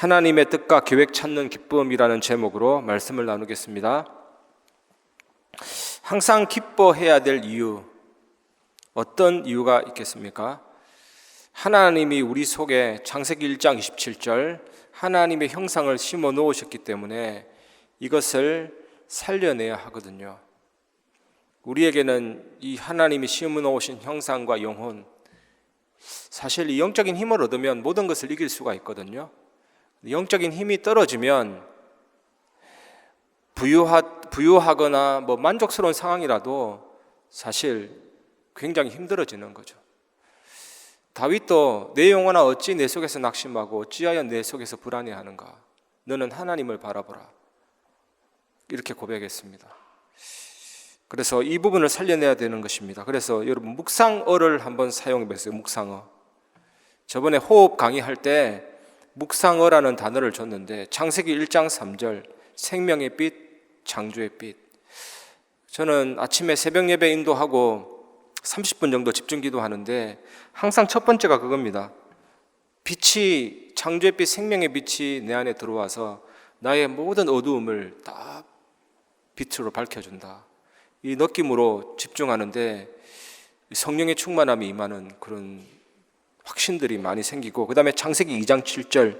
하나님의 뜻과 계획 찾는 기쁨이라는 제목으로 말씀을 나누겠습니다. 항상 기뻐해야 될 이유, 어떤 이유가 있겠습니까? 하나님이 우리 속에 창세기 1장 27절 하나님의 형상을 심어 놓으셨기 때문에 이것을 살려내야 하거든요. 우리에게는 이 하나님이 심어 놓으신 형상과 영혼, 사실 이 영적인 힘을 얻으면 모든 것을 이길 수가 있거든요. 영적인 힘이 떨어지면 부유하, 부유하거나 뭐 만족스러운 상황이라도 사실 굉장히 힘들어지는 거죠. 다윗도 내 영혼아 어찌 내 속에서 낙심하고 어찌하여 내 속에서 불안해하는가? 너는 하나님을 바라보라. 이렇게 고백했습니다. 그래서 이 부분을 살려내야 되는 것입니다. 그래서 여러분 묵상어를 한번 사용해 보세요. 묵상어. 저번에 호흡 강의할 때 묵상어라는 단어를 줬는데 창세기 1장 3절 생명의 빛, 창조의 빛. 저는 아침에 새벽 예배 인도하고 30분 정도 집중 기도하는데 항상 첫 번째가 그겁니다. 빛이 창조의 빛, 생명의 빛이 내 안에 들어와서 나의 모든 어두움을 딱 빛으로 밝혀준다. 이 느낌으로 집중하는데 성령의 충만함이 임하는 그런 확신들이 많이 생기고 그 다음에 창세기 2장 7절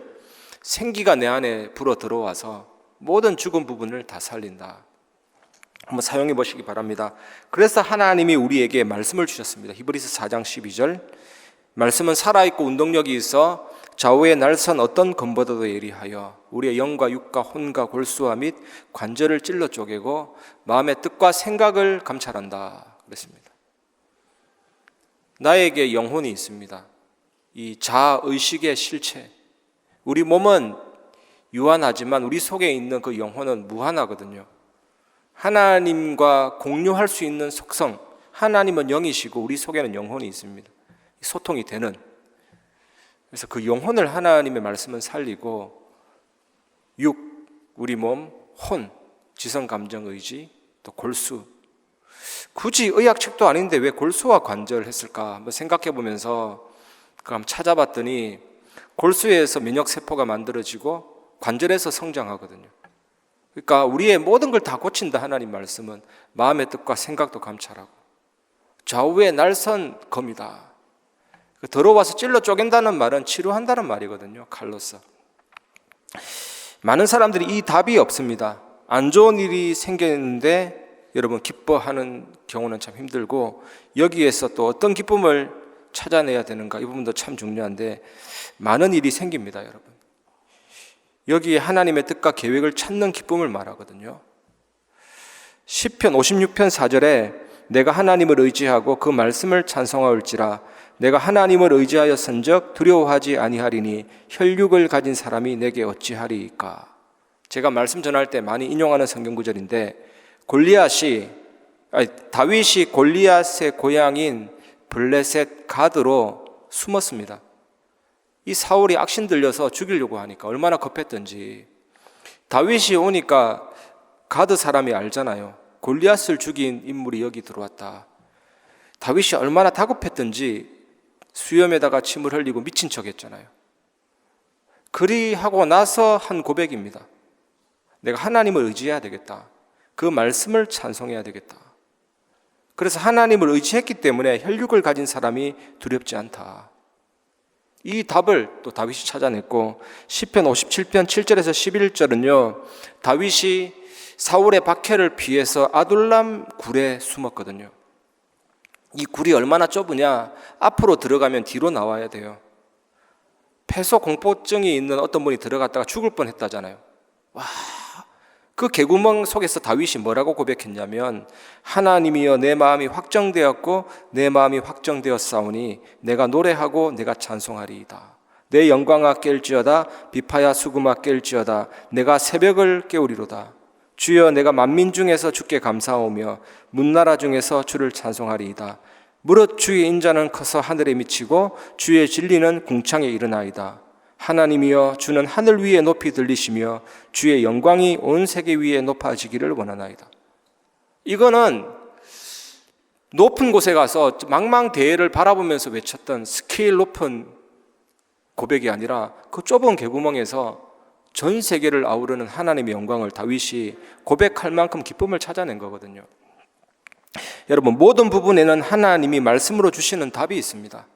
생기가 내 안에 불어 들어와서 모든 죽은 부분을 다 살린다. 한번 사용해 보시기 바랍니다. 그래서 하나님이 우리에게 말씀을 주셨습니다. 히브리서 4장 12절 말씀은 살아 있고 운동력이 있어 좌우의 날선 어떤 검보다도 예리하여 우리의 영과 육과 혼과 골수와 및 관절을 찔러 쪼개고 마음의 뜻과 생각을 감찰한다 그랬습니다. 나에게 영혼이 있습니다. 이 자아 의식의 실체. 우리 몸은 유한하지만 우리 속에 있는 그 영혼은 무한하거든요. 하나님과 공유할 수 있는 속성. 하나님은 영이시고 우리 속에는 영혼이 있습니다. 소통이 되는. 그래서 그 영혼을 하나님의 말씀은 살리고 육, 우리 몸, 혼, 지성, 감정, 의지, 또 골수. 굳이 의학책도 아닌데 왜 골수와 관절을 했을까 한번 생각해 보면서 그 한번 찾아봤더니 골수에서 면역 세포가 만들어지고 관절에서 성장하거든요. 그러니까 우리의 모든 걸 다 고친다 하나님 말씀은 마음의 뜻과 생각도 감찰하고 좌우의 날선 검이다. 그 들어와서 찔러 쪼갠다는 말은 치료한다는 말이거든요. 칼로서. 많은 사람들이 이 답이 없습니다. 안 좋은 일이 생겼는데 여러분 기뻐하는 경우는 참 힘들고 여기에서 또 어떤 기쁨을 찾아내야 되는가 이 부분도 참 중요한데 많은 일이 생깁니다, 여러분. 여기에 하나님의 뜻과 계획을 찾는 기쁨을 말하거든요. 시편 56편 4절에 내가 하나님을 의지하고 그 말씀을 찬송하올지라 내가 하나님을 의지하여 선적 두려워하지 아니하리니 혈육을 가진 사람이 내게 어찌하리이까. 제가 말씀 전할 때 많이 인용하는 성경 구절인데 골리앗이 아니, 다윗이 골리앗의 고향인 블레셋 가드로 숨었습니다. 이 사울이 악신 들려서 죽이려고 하니까 얼마나 급했던지 다윗이 오니까 가드 사람이 알잖아요. 골리앗을 죽인 인물이 여기 들어왔다. 다윗이 얼마나 다급했던지 수염에다가 침을 흘리고 미친 척 했잖아요. 그리하고 나서 한 고백입니다. 내가 하나님을 의지해야 되겠다. 그 말씀을 찬송해야 되겠다. 그래서 하나님을 의지했기 때문에 혈육을 가진 사람이 두렵지 않다. 이 답을 또 다윗이 찾아냈고 시편 57편 7절에서 11절은요. 다윗이 사울의 박해를 피해서 아둘람 굴에 숨었거든요. 이 굴이 얼마나 좁으냐? 앞으로 들어가면 뒤로 나와야 돼요. 폐소 공포증이 있는 어떤 분이 들어갔다가 죽을 뻔 했다잖아요. 와, 그 개구멍 속에서 다윗이 뭐라고 고백했냐면 하나님이여 내 마음이 확정되었고 내 마음이 확정되었사오니 내가 노래하고 내가 찬송하리이다. 내 영광아 깰지어다 비파야 수금아 깰지어다 내가 새벽을 깨우리로다. 주여 내가 만민 중에서 주께 감사하오며 문나라 중에서 주를 찬송하리이다. 무릇 주의 인자는 커서 하늘에 미치고 주의 진리는 궁창에 이르나이다. 하나님이여 주는 하늘 위에 높이 들리시며 주의 영광이 온 세계 위에 높아지기를 원하나이다. 이거는 높은 곳에 가서 망망대해를 바라보면서 외쳤던 스케일 높은 고백이 아니라 그 좁은 개구멍에서 전 세계를 아우르는 하나님의 영광을 다윗이 고백할 만큼 기쁨을 찾아낸 거거든요. 여러분 모든 부분에는 하나님이 말씀으로 주시는 답이 있습니다.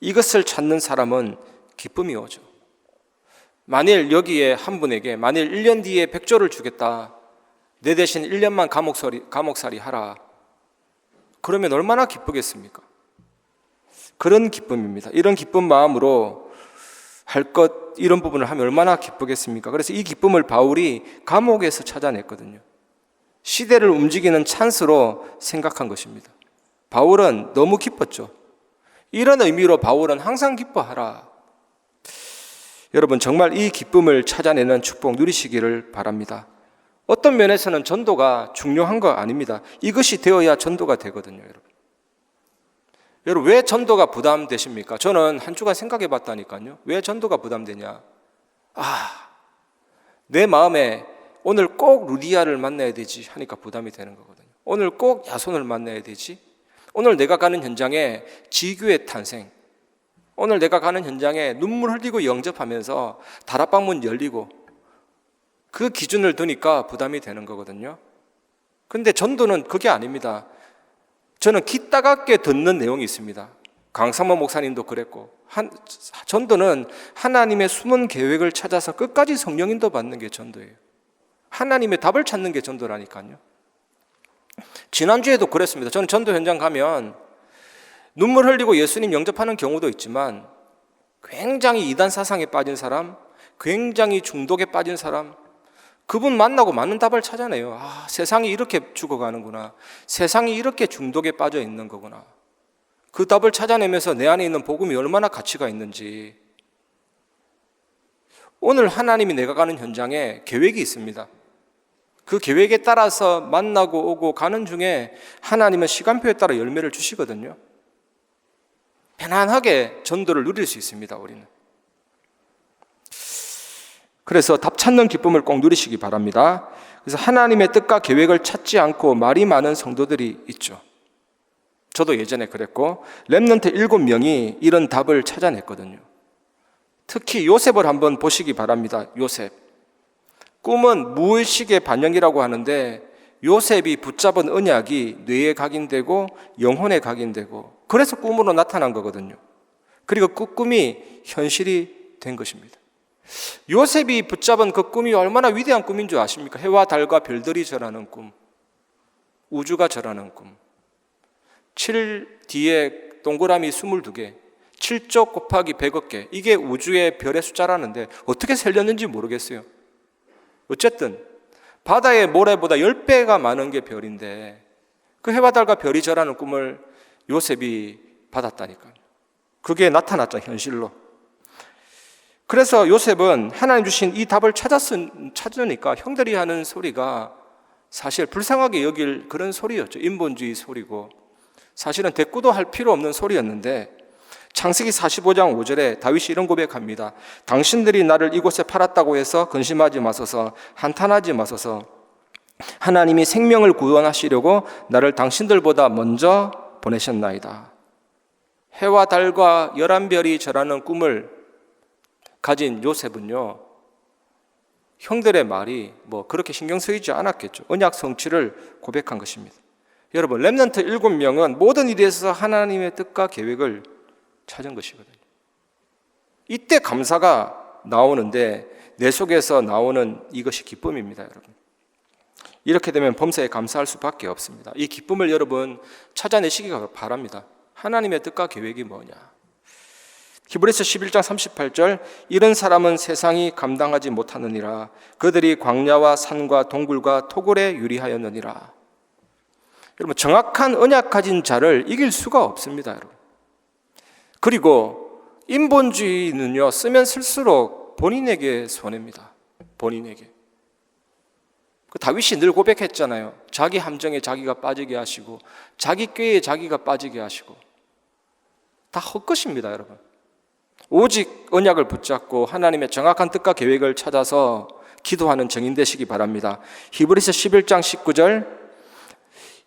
이것을 찾는 사람은 기쁨이 오죠. 만일 여기에 한 분에게 만일 1년 뒤에 100조를 주겠다. 내 대신 1년만 감옥살이, 감옥살이 하라. 그러면 얼마나 기쁘겠습니까? 그런 기쁨입니다. 이런 기쁜 마음으로 할 것, 이런 부분을 하면 얼마나 기쁘겠습니까? 그래서 이 기쁨을 바울이 감옥에서 찾아냈거든요. 시대를 움직이는 찬스로 생각한 것입니다. 바울은 너무 기뻤죠. 이런 의미로 바울은 항상 기뻐하라. 여러분, 정말 이 기쁨을 찾아내는 축복 누리시기를 바랍니다. 어떤 면에서는 전도가 중요한 거 아닙니다. 이것이 되어야 전도가 되거든요, 여러분. 여러분, 왜 전도가 부담되십니까? 저는 한 주간 생각해 봤다니까요. 왜 전도가 부담되냐? 아, 내 마음에 오늘 꼭 루디아를 만나야 되지 하니까 부담이 되는 거거든요. 오늘 꼭 야손을 만나야 되지. 오늘 내가 가는 현장에 지교의 탄생. 오늘 내가 가는 현장에 눈물 흘리고 영접하면서 다락방 문 열리고 그 기준을 두니까 부담이 되는 거거든요. 근데 전도는 그게 아닙니다. 저는 귀 따갑게 듣는 내용이 있습니다. 강상모 목사님도 그랬고 한, 전도는 하나님의 숨은 계획을 찾아서 끝까지 성령 인도 받는 게 전도예요. 하나님의 답을 찾는 게 전도라니까요. 지난주에도 그랬습니다. 저는 전도 현장 가면 눈물 흘리고 예수님 영접하는 경우도 있지만 굉장히 이단 사상에 빠진 사람, 굉장히 중독에 빠진 사람, 그분 만나고 많은 답을 찾아내요. 아, 세상이 이렇게 죽어가는구나. 세상이 이렇게 중독에 빠져 있는 거구나. 그 답을 찾아내면서 내 안에 있는 복음이 얼마나 가치가 있는지. 오늘 하나님이 내가 가는 현장에 계획이 있습니다. 그 계획에 따라서 만나고 오고 가는 중에 하나님은 시간표에 따라 열매를 주시거든요. 편안하게 전도를 누릴 수 있습니다, 우리는. 그래서 답 찾는 기쁨을 꼭 누리시기 바랍니다. 그래서 하나님의 뜻과 계획을 찾지 않고 말이 많은 성도들이 있죠. 저도 예전에 그랬고 렘넌트 일곱 명이 이런 답을 찾아냈거든요. 특히 요셉을 한번 보시기 바랍니다. 요셉. 꿈은 무의식의 반영이라고 하는데 요셉이 붙잡은 언약이 뇌에 각인되고 영혼에 각인되고 그래서 꿈으로 나타난 거거든요. 그리고 그 꿈이 현실이 된 것입니다. 요셉이 붙잡은 그 꿈이 얼마나 위대한 꿈인 줄 아십니까? 해와 달과 별들이 절하는 꿈, 우주가 절하는 꿈. 7 뒤에 동그라미 22개, 7조 곱하기 100억 개. 이게 우주의 별의 숫자라는데 어떻게 셀렸는지 모르겠어요. 어쨌든 바다의 모래보다 10배가 많은 게 별인데 그 해와 달과 별이 절하는 꿈을 요셉이 받았다니까요. 그게 나타났죠, 현실로. 그래서 요셉은 하나님 주신 이 답을 찾았, 찾으니까 형들이 하는 소리가 사실 불쌍하게 여길 그런 소리였죠. 인본주의 소리고. 사실은 대꾸도 할 필요 없는 소리였는데 창세기 45장 5절에 다윗이 이런 고백합니다. 당신들이 나를 이곳에 팔았다고 해서 근심하지 마소서 한탄하지 마소서 하나님이 생명을 구원하시려고 나를 당신들보다 먼저 보내셨나이다. 해와 달과 열한 별이 절하는 꿈을 가진 요셉은요. 형들의 말이 뭐 그렇게 신경 쓰이지 않았겠죠. 언약 성취를 고백한 것입니다. 여러분, 렘넌트 일곱 명은 모든 일에서 하나님의 뜻과 계획을 찾은 것이거든요. 이때 감사가 나오는데 내 속에서 나오는 이것이 기쁨입니다, 여러분. 이렇게 되면 범사에 감사할 수밖에 없습니다. 이 기쁨을 여러분 찾아내시기 바랍니다. 하나님의 뜻과 계획이 뭐냐? 히브리서 11장 38절 이런 사람은 세상이 감당하지 못하느니라 그들이 광야와 산과 동굴과 토굴에 유리하였느니라 여러분 정확한 언약 가진 자를 이길 수가 없습니다 여러분 그리고 인본주의는요 쓰면 쓸수록 본인에게 손해입니다. 본인에게. 그 다윗이 늘 고백했잖아요. 자기 함정에 자기가 빠지게 하시고 자기 꾀에 자기가 빠지게 하시고. 다 헛것입니다 여러분. 오직 언약을 붙잡고 하나님의 정확한 뜻과 계획을 찾아서 기도하는 정인 되시기 바랍니다. 히브리서 11장 19절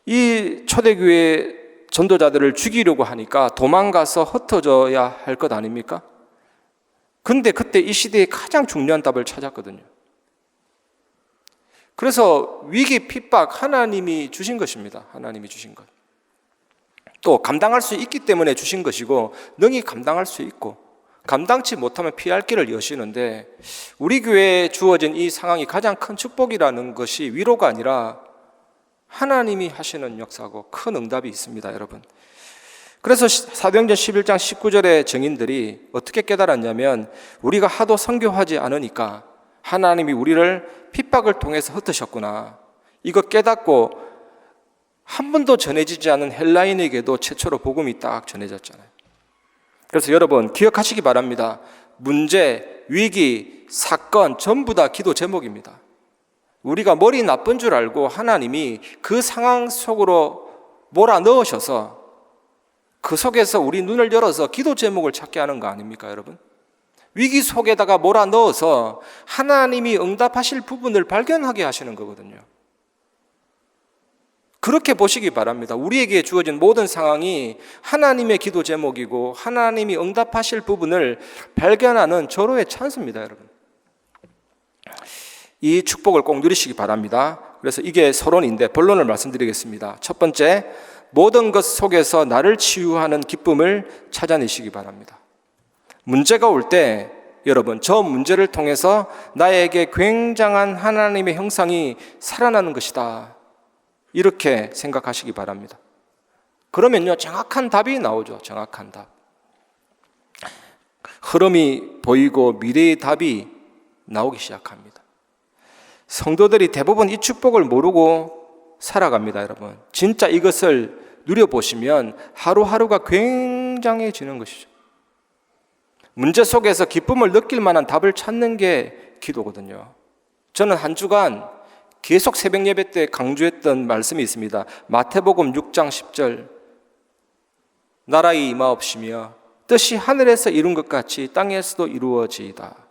이 초대교회 전도자들을 죽이려고 하니까 도망가서 흩어져야 할 것 아닙니까? 근데 그때 이 시대에 가장 중요한 답을 찾았거든요. 그래서 위기 핍박 하나님이 주신 것입니다. 하나님이 주신 것. 또 감당할 수 있기 때문에 주신 것이고 능히 감당할 수 있고 감당치 못하면 피할 길을 여시는데 우리 교회에 주어진 이 상황이 가장 큰 축복이라는 것이 위로가 아니라 하나님이 하시는 역사고 큰 응답이 있습니다, 여러분. 그래서 사도행전 11장 19절의 증인들이 어떻게 깨달았냐면 우리가 하도 선교하지 않으니까 하나님이 우리를 핍박을 통해서 흩으셨구나. 이거 깨닫고 한 번도 전해지지 않은 헬라인에게도 최초로 복음이 딱 전해졌잖아요. 그래서 여러분 기억하시기 바랍니다. 문제, 위기, 사건 전부 다 기도 제목입니다. 우리가 머리 나쁜 줄 알고 하나님이 그 상황 속으로 몰아 넣으셔서 그 속에서 우리 눈을 열어서 기도 제목을 찾게 하는 거 아닙니까, 여러분? 위기 속에다가 몰아 넣어서 하나님이 응답하실 부분을 발견하게 하시는 거거든요. 그렇게 보시기 바랍니다. 우리에게 주어진 모든 상황이 하나님의 기도 제목이고 하나님이 응답하실 부분을 발견하는 절호의 찬스입니다, 여러분. 이 축복을 꼭 누리시기 바랍니다. 그래서 이게 서론인데 본론을 말씀드리겠습니다. 첫 번째, 모든 것 속에서 나를 치유하는 기쁨을 찾아내시기 바랍니다. 문제가 올 때 여러분 저 문제를 통해서 나에게 굉장한 하나님의 형상이 살아나는 것이다. 이렇게 생각하시기 바랍니다. 그러면요 정확한 답이 나오죠. 정확한 답. 흐름이 보이고 미래의 답이 나오기 시작합니다. 성도들이 대부분 이 축복을 모르고 살아갑니다, 여러분. 진짜 이것을 누려보시면 하루하루가 굉장해지는 것이죠. 문제 속에서 기쁨을 느낄 만한 답을 찾는 게 기도거든요. 저는 한 주간 계속 새벽 예배 때 강조했던 말씀이 있습니다. 마태복음 6장 10절. 나라의 임하옵시며 뜻이 하늘에서 이룬 것 같이 땅에서도 이루어지이다.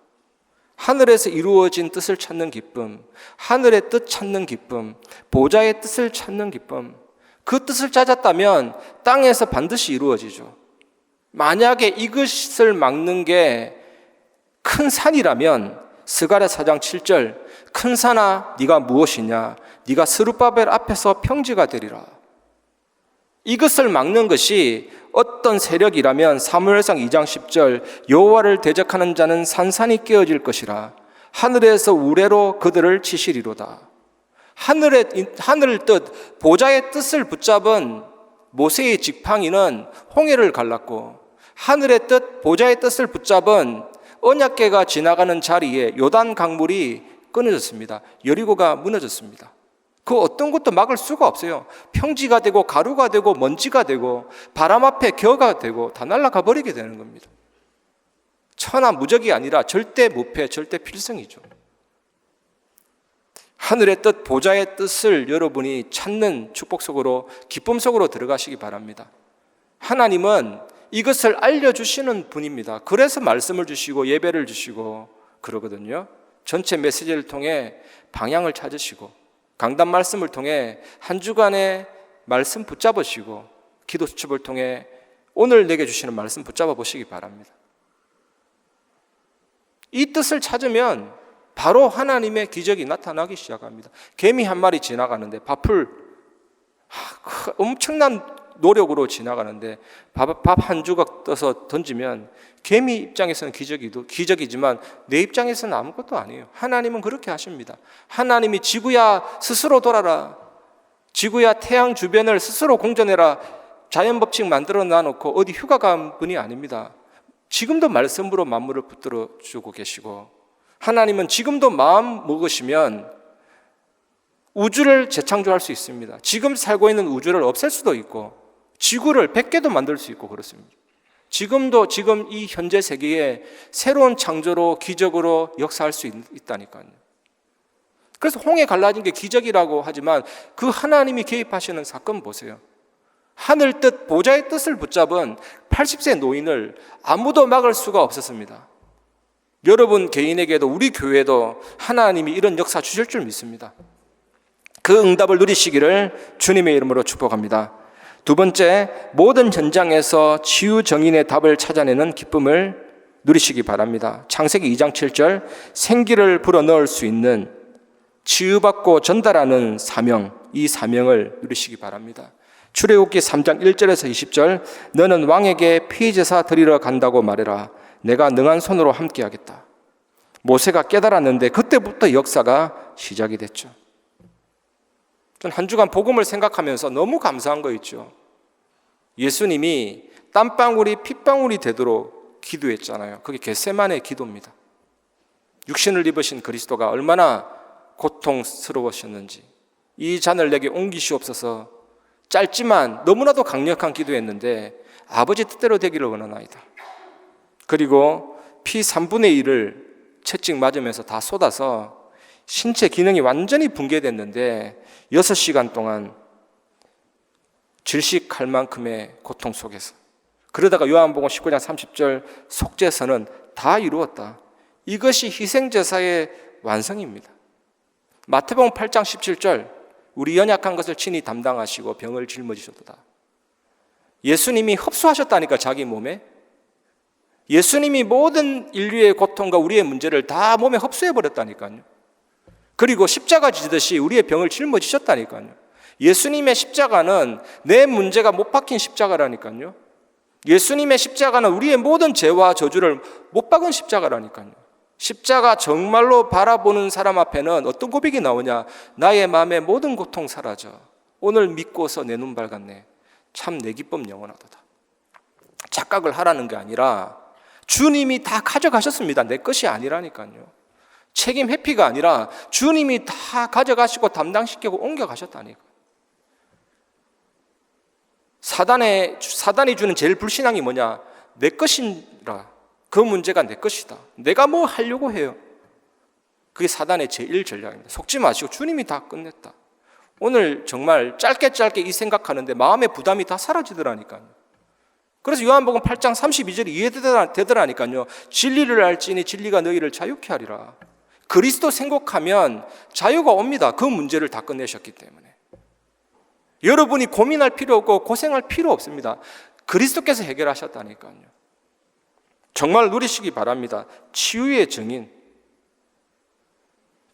하늘에서 이루어진 뜻을 찾는 기쁨, 하늘의 뜻 찾는 기쁨, 보좌의 뜻을 찾는 기쁨, 그 뜻을 찾았다면 땅에서 반드시 이루어지죠. 만약에 이것을 막는 게 큰 산이라면 스가랴 4장 7절 큰 산아 네가 무엇이냐 네가 스룹바벨 앞에서 평지가 되리라. 이것을 막는 것이 어떤 세력이라면 사무엘상 2장 10절 여호와를 대적하는 자는 산산이 깨어질 것이라 하늘에서 우레로 그들을 치시리로다. 하늘의 하늘 뜻 보좌의 뜻을 붙잡은 모세의 지팡이는 홍해를 갈랐고 하늘의 뜻 보좌의 뜻을 붙잡은 언약궤가 지나가는 자리에 요단 강물이 끊어졌습니다. 여리고가 무너졌습니다. 그 어떤 것도 막을 수가 없어요. 평지가 되고 가루가 되고 먼지가 되고 바람 앞에 겨가 되고 다 날아가 버리게 되는 겁니다. 천하 무적이 아니라 절대 무패, 절대 필승이죠. 하늘의 뜻, 보좌의 뜻을 여러분이 찾는 축복 속으로, 기쁨 속으로 들어가시기 바랍니다. 하나님은 이것을 알려주시는 분입니다. 그래서 말씀을 주시고 예배를 주시고 그러거든요. 전체 메시지를 통해 방향을 찾으시고 강단 말씀을 통해 한 주간의 말씀 붙잡으시고 기도 수첩을 통해 오늘 내게 주시는 말씀 붙잡아 보시기 바랍니다. 이 뜻을 찾으면 바로 하나님의 기적이 나타나기 시작합니다. 개미 한 마리 지나가는데 밥을 엄청난 노력으로 지나가는데 밥한 조각 떠서 던지면 개미 입장에서는 기적이도 기적이지만 내 입장에서는 아무것도 아니에요. 하나님은 그렇게 하십니다. 하나님이 지구야 스스로 돌아라. 지구야 태양 주변을 스스로 공전해라. 자연 법칙 만들어 놔놓고 어디 휴가 간 분이 아닙니다. 지금도 말씀으로 만물을 붙들어 주고 계시고 하나님은 지금도 마음 먹으시면 우주를 재창조할 수 있습니다. 지금 살고 있는 우주를 없앨 수도 있고 지구를 100개도 만들 수 있고 그렇습니다. 지금도 지금 이 현재 세계에 새로운 창조로 기적으로 역사할 수 있, 다니까요 그래서 홍해 갈라진 게 기적이라고 하지만 그 하나님이 개입하시는 사건 보세요. 하늘 뜻, 보좌의 뜻을 붙잡은 80세 노인을 아무도 막을 수가 없었습니다. 여러분 개인에게도 우리 교회도 하나님이 이런 역사 주실 줄 믿습니다. 그 응답을 누리시기를 주님의 이름으로 축복합니다. 두 번째, 모든 전장에서 치유 정인의 답을 찾아내는 기쁨을 누리시기 바랍니다. 창세기 2장 7절 생기를 불어넣을 수 있는 치유받고 전달하는 사명, 이 사명을 누리시기 바랍니다. 출애굽기 3장 1절에서 20절 너는 왕에게 피제사 드리러 간다고 말해라. 내가 능한 손으로 함께하겠다. 모세가 깨달았는데 그때부터 역사가 시작이 됐죠. 전한 주간 복음을 생각하면서 너무 감사한 거 있죠. 예수님이 땀방울이 핏방울이 되도록 기도했잖아요. 그게 겟세만의 기도입니다. 육신을 입으신 그리스도가 얼마나 고통스러우셨는지 이 잔을 내게 옮기시옵소서 짧지만 너무나도 강력한 기도했는데 아버지 뜻대로 되기를 원하나이다. 그리고 피 3분의 1을 채찍 맞으면서 다 쏟아서 신체 기능이 완전히 붕괴됐는데 6시간 동안 질식할 만큼의 고통 속에서 그러다가 요한복음 19장 30절 속죄서는 다 이루었다. 이것이 희생제사의 완성입니다. 마태복음 8장 17절 우리 연약한 것을 친히 담당하시고 병을 짊어지셨도다. 예수님이 흡수하셨다니까 자기 몸에 예수님이 모든 인류의 고통과 우리의 문제를 다 몸에 흡수해 버렸다니까요. 그리고 십자가 지듯이 우리의 병을 짊어지셨다니까요. 예수님의 십자가는 내 문제가 못 박힌 십자가라니까요. 예수님의 십자가는 우리의 모든 죄와 저주를 못 박은 십자가라니까요. 십자가 정말로 바라보는 사람 앞에는 어떤 고백이 나오냐? 나의 마음의 모든 고통 사라져. 오늘 믿고서 내 눈 밝았네. 참 내 기쁨 영원하도다. 착각을 하라는 게 아니라 주님이 다 가져가셨습니다. 내 것이 아니라니까요. 책임 회피가 아니라 주님이 다 가져가시고 담당시키고 옮겨가셨다니까. 사단의, 사단이 주는 제일 불신앙이 뭐냐? 내 것이라. 그 문제가 내 것이다. 내가 뭐 하려고 해요. 그게 사단의 제일 전략입니다. 속지 마시고 주님이 다 끝냈다. 오늘 정말 짧게 짧게 이 생각하는데 마음의 부담이 다 사라지더라니까요. 그래서 요한복음 8장 32절이 이해되더라니까요. 진리를 알지니 진리가 너희를 자유케 하리라. 그리스도 생각하면 자유가 옵니다. 그 문제를 다 끝내셨기 때문에. 여러분이 고민할 필요 없고 고생할 필요 없습니다. 그리스도께서 해결하셨다니까요. 정말 누리시기 바랍니다. 치유의 증인.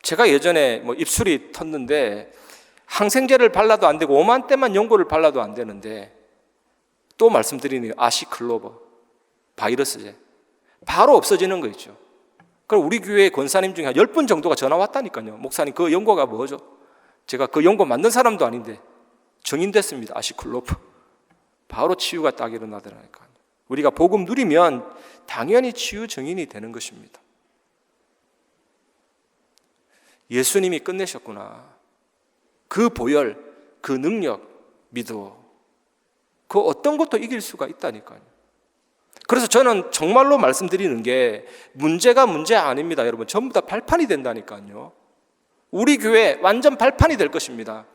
제가 예전에 뭐 입술이 텄는데 항생제를 발라도 안 되고 오만 때만 연고를 발라도 안 되는데 또 말씀드리는 아시클로버 바이러스제 바로 없어지는 거 있죠. 그럼 우리 교회 권사님 중에 한 10분 정도가 전화 왔다니까요. 목사님 그 연고가 뭐죠? 제가 그 연고 만든 사람도 아닌데 정인됐습니다. 아시클로버. 바로 치유가 딱 일어나더라니까. 우리가 복음 누리면 당연히 치유 증인이 되는 것입니다. 예수님이 끝내셨구나. 그 보혈, 그 능력 믿어. 그 어떤 것도 이길 수가 있다니까요. 그래서 저는 정말로 말씀드리는 게 문제가 문제 아닙니다. 여러분 전부 다 발판이 된다니까요. 우리 교회 완전 발판이 될 것입니다.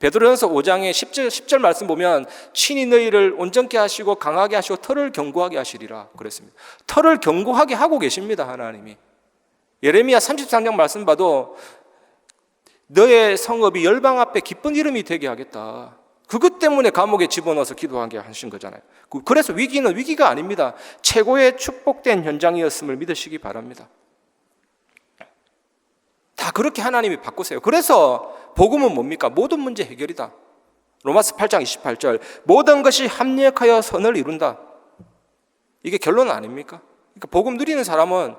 베드로전서 5장의 10절, 10절 말씀 보면 친히 너희를 온전케 하시고 강하게 하시고 털을 견고하게 하시리라 그랬습니다. 털을 견고하게 하고 계십니다. 하나님이. 예레미야 33장 말씀 봐도 너의 성읍이 열방 앞에 기쁜 이름이 되게 하겠다. 그것 때문에 감옥에 집어넣어서 기도하게 하신 거잖아요. 그래서 위기는 위기가 아닙니다. 최고의 축복된 현장이었음을 믿으시기 바랍니다. 다 그렇게 하나님이 바꾸세요. 그래서 복음은 뭡니까? 모든 문제 해결이다. 로마스 8장 28절 모든 것이 합력하여 선을 이룬다. 이게 결론 아닙니까? 그러니까 복음 누리는 사람은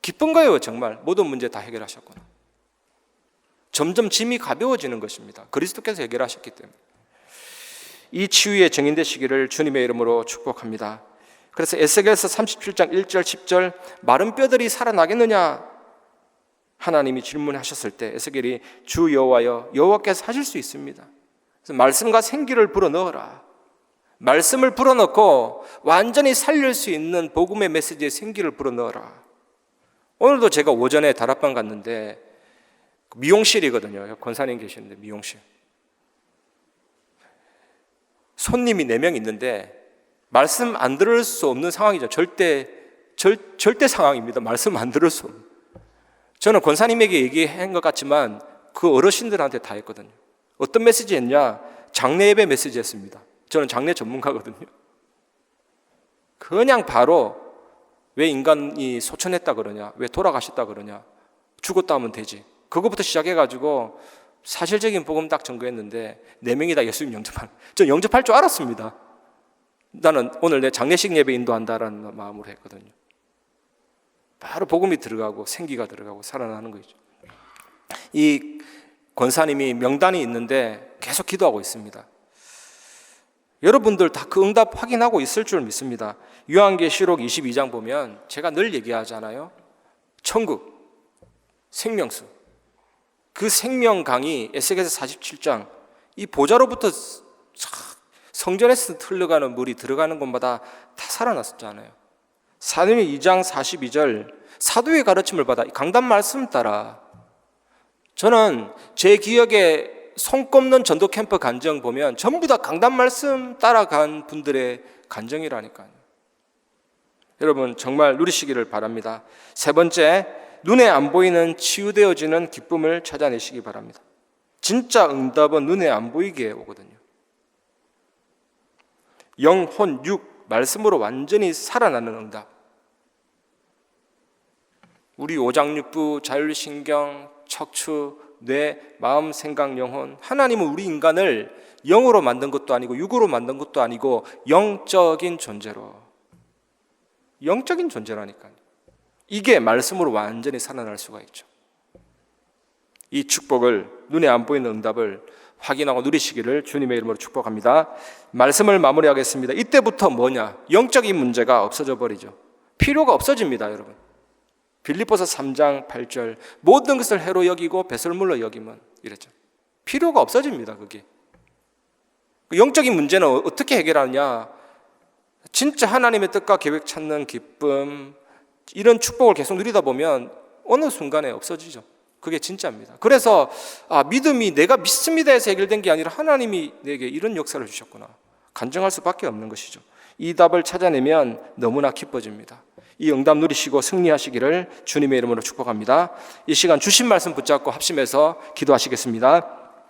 기쁜 거예요, 정말. 모든 문제 다 해결하셨구나. 점점 짐이 가벼워지는 것입니다. 그리스도께서 해결하셨기 때문에. 이 치유의 증인 되시기를 주님의 이름으로 축복합니다. 그래서 에스겔서 37장 1절 10절 마른 뼈들이 살아나겠느냐 하나님이 질문하셨을 때 에스겔이 주 여호와여 여호와께서 하실 수 있습니다. 그래서 말씀과 생기를 불어 넣어라. 말씀을 불어 넣고 완전히 살릴 수 있는 복음의 메시지에 생기를 불어 넣어라. 오늘도 제가 오전에 다락방 갔는데 미용실이거든요. 권사님 계시는데 미용실. 손님이 네 명 있는데 말씀 안 들을 수 없는 상황이죠. 절대 절, 절대 상황입니다. 말씀 안 들을 수 없는. 저는 권사님에게 얘기한 것 같지만 그 어르신들한테 다 했거든요. 어떤 메시지 했냐? 장례 예배 메시지 했습니다. 저는 장례 전문가거든요. 그냥 바로 왜 인간이 소천했다 그러냐? 왜 돌아가셨다 그러냐? 죽었다 하면 되지. 그거부터 시작해가지고 사실적인 복음 딱 전거했는데 네 명이 다 예수님 영접한. 전 영접할 줄 알았습니다. 나는 오늘 내 장례식 예배 인도한다라는 마음으로 했거든요. 바로 복음이 들어가고 생기가 들어가고 살아나는 거죠. 이 권사님이 명단이 있는데 계속 기도하고 있습니다. 여러분들 다 그 응답 확인하고 있을 줄 믿습니다. 요한계시록 22장 보면 제가 늘 얘기하잖아요. 천국, 생명수. 그 생명 강이 에스겔서 47장 이 보좌로부터 성전에서 흘러가는 물이 들어가는 곳마다 다 살아났었잖아요. 사도행 2장 42절 사도의 가르침을 받아 강단 말씀 따라 저는 제 기억에 손꼽는 전도 캠프 간정 보면 전부 다 강단 말씀 따라간 분들의 간정이라니까요. 여러분 정말 누리시기를 바랍니다. 세 번째 눈에 안 보이는 치유되어지는 기쁨을 찾아내시기 바랍니다. 진짜 응답은 눈에 안 보이게 오거든요. 영 혼 육 말씀으로 완전히 살아나는 응답. 우리 오장육부 자율신경 척추 뇌 마음 생각 영혼 하나님은 우리 인간을 영으로 만든 것도 아니고 육으로 만든 것도 아니고 영적인 존재로 영적인 존재라니까요. 이게 말씀으로 완전히 살아날 수가 있죠. 이 축복을 눈에 안 보이는 응답을 확인하고 누리시기를 주님의 이름으로 축복합니다. 말씀을 마무리하겠습니다. 이때부터 뭐냐? 영적인 문제가 없어져 버리죠. 필요가 없어집니다, 여러분. 빌립보서 3장 8절 모든 것을 해로 여기고 배설물로 여기면 이랬죠. 필요가 없어집니다, 그게. 그 영적인 문제는 어떻게 해결하느냐? 진짜 하나님의 뜻과 계획 찾는 기쁨, 이런 축복을 계속 누리다 보면 어느 순간에 없어지죠. 그게 진짜입니다. 그래서 아, 믿음이 내가 믿습니다 해서 해결된 게 아니라 하나님이 내게 이런 역사를 주셨구나. 간증할 수밖에 없는 것이죠. 이 답을 찾아내면 너무나 기뻐집니다. 이 응답 누리시고 승리하시기를 주님의 이름으로 축복합니다. 이 시간 주신 말씀 붙잡고 합심해서 기도하시겠습니다.